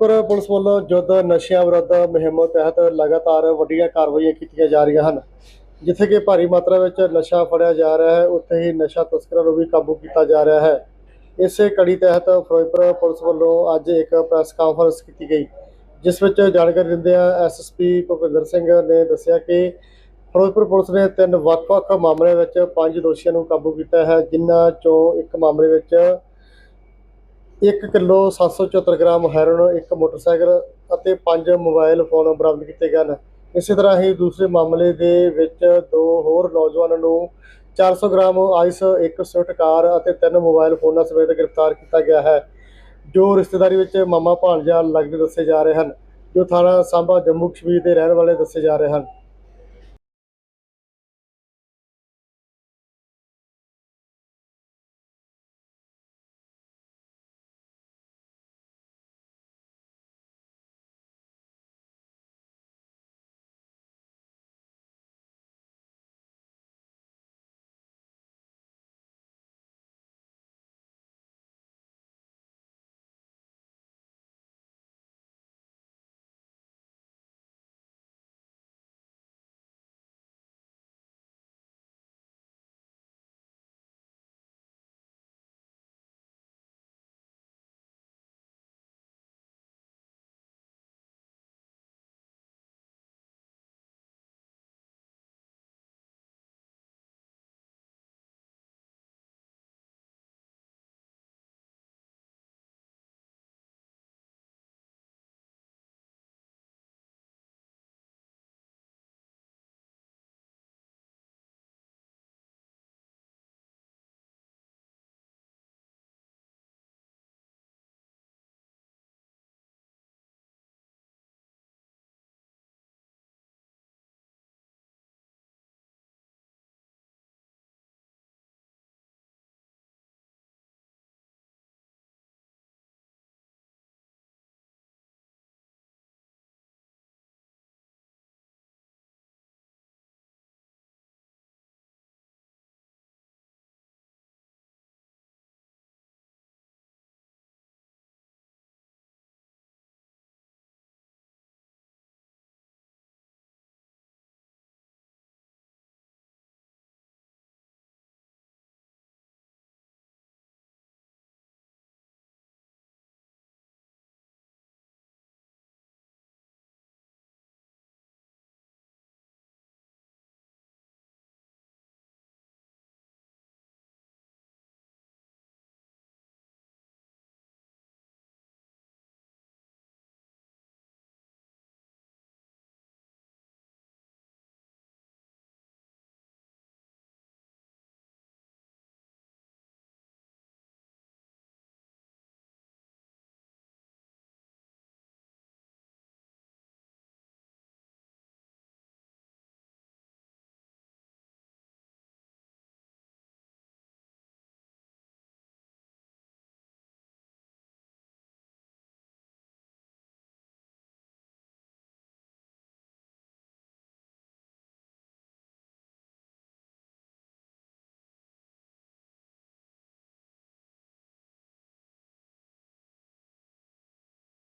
ਪਰ ਪੁਲਿਸ ਵੱਲੋਂ ਜੁੱਧ, ਨਸ਼ਿਆਂ ਵਿਰੁੱਧ ਮੁਹਿੰਮ ਤਹਿਤ ਲਗਾਤਾਰ ਵੱਡੀਆਂ ਕਾਰਵਾਈਆਂ ਕੀਤੀਆਂ ਜਾ ਰਹੀਆਂ ਹਨ, ਜਿੱਥੇ ਕਿ ਭਾਰੀ ਮਾਤਰਾ ਵਿੱਚ ਨਸ਼ਾ ਫੜਿਆ ਜਾ ਰਿਹਾ ਹੈ, ਉੱਥੇ ਹੀ ਨਸ਼ਾ ਤਸਕਰਾਂ ਨੂੰ ਵੀ ਕਾਬੂ ਕੀਤਾ ਜਾ ਰਿਹਾ ਹੈ। ਇਸੇ ਕੜੀ ਤਹਿਤ ਫਿਰੋਜ਼ਪੁਰ ਪੁਲਿਸ ਵੱਲੋਂ ਅੱਜ ਇੱਕ ਪ੍ਰੈਸ ਕਾਨਫਰੰਸ ਕੀਤੀ ਗਈ, ਜਿਸ ਵਿੱਚ ਜਾਣਕਾਰੀ ਦਿੰਦਿਆਂ ਐਸਐਸਪੀ ਭੁਪਿੰਦਰ ਸਿੰਘ ਨੇ ਦੱਸਿਆ ਕਿ ਫਿਰੋਜ਼ਪੁਰ ਪੁਲਿਸ ਨੇ ਤਿੰਨ ਵੱਖ-ਵੱਖ ਮਾਮਲਿਆਂ ਵਿੱਚ ਪੰਜ ਦੋਸ਼ੀਆਂ ਨੂੰ ਕਾਬੂ ਕੀਤਾ ਹੈ, ਜਿਨ੍ਹਾਂ ਚੋਂ ਇੱਕ ਮਾਮਲੇ ਵਿੱਚ 1 ਕਿਲੋ 774 ਗ੍ਰਾਮ ਹੈਰੋਨ ਇੱਕ ਮੋਟਰਸਾਈਕਲ ਅਤੇ ਪੰਜ ਮੋਬਾਈਲ ਫੋਨ ਬਰਾਮਦ ਕੀਤੇ ਗਏ ਹਨ। ਇਸੇ ਤਰ੍ਹਾਂ ਹੀ ਦੂਸਰੇ ਮਾਮਲੇ ਦੇ ਵਿੱਚ ਦੋ ਹੋਰ ਨੌਜਵਾਨਾਂ ਨੂੰ 400 ਗ੍ਰਾਮ ਆਈਸ, ਇੱਕ ਸਵਿਫਟ ਕਾਰ ਅਤੇ ਤਿੰਨ ਮੋਬਾਈਲ ਫੋਨਾਂ ਸਮੇਤ ਗ੍ਰਿਫਤਾਰ ਕੀਤਾ ਗਿਆ ਹੈ, ਜੋ ਰਿਸ਼ਤੇਦਾਰੀ ਵਿੱਚ ਮਾਮਾ ਭਾਣਜਾ ਲੱਗਦੇ ਦੱਸੇ ਜਾ ਰਹੇ ਹਨ, ਜੋ ਥਾਣਾ ਸਾਂਭਾ ਜੰਮੂ ਕਸ਼ਮੀਰ ਦੇ ਰਹਿਣ ਵਾਲੇ ਦੱਸੇ ਜਾ ਰਹੇ ਹਨ।